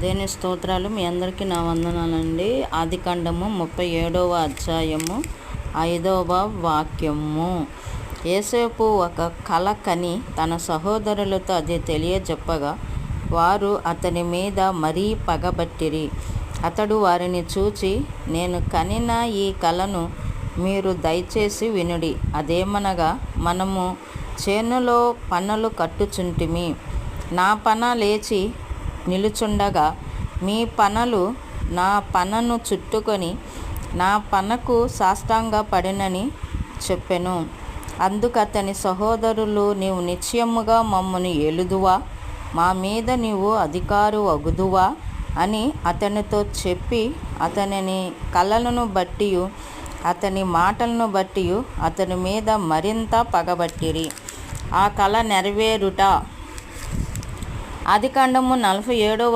దేని స్తోత్రాలు మీ అందరికీ నా వందనాలండి. ఆది కాండము ముప్పై ఏడవ అధ్యాయము ఐదవ వాక్యము. ఏసేపు ఒక కల కని తన సహోదరులతో అది తెలియజెప్పగా వారు అతని మీద మరీ పగబట్టిరి. అతడు వారిని చూచి నేను కనిన ఈ కలను మీరు దయచేసి వినుడి. అదేమనగా మనము చేనులో పనులు కట్టుచుంటిమి. నా పన లేచి నిలుచుండగా మీ పనలు నా పనను చుట్టుకొని నా పనకు సాష్టాంగ పడినని చెప్పెను. అందుకు అతని సహోదరులు నీవు నిశ్చయముగా మమ్మను ఏలుదువా? మా మీద నీవు అధికారు అగుదువా అని అతనితో చెప్పి అతనిని కళలను బట్టి అతని మాటలను బట్టి అతని మీద మరింత పగబట్టిరి. ఆ కళ నెరవేరుట. ఆదికాండము నలభై ఏడవ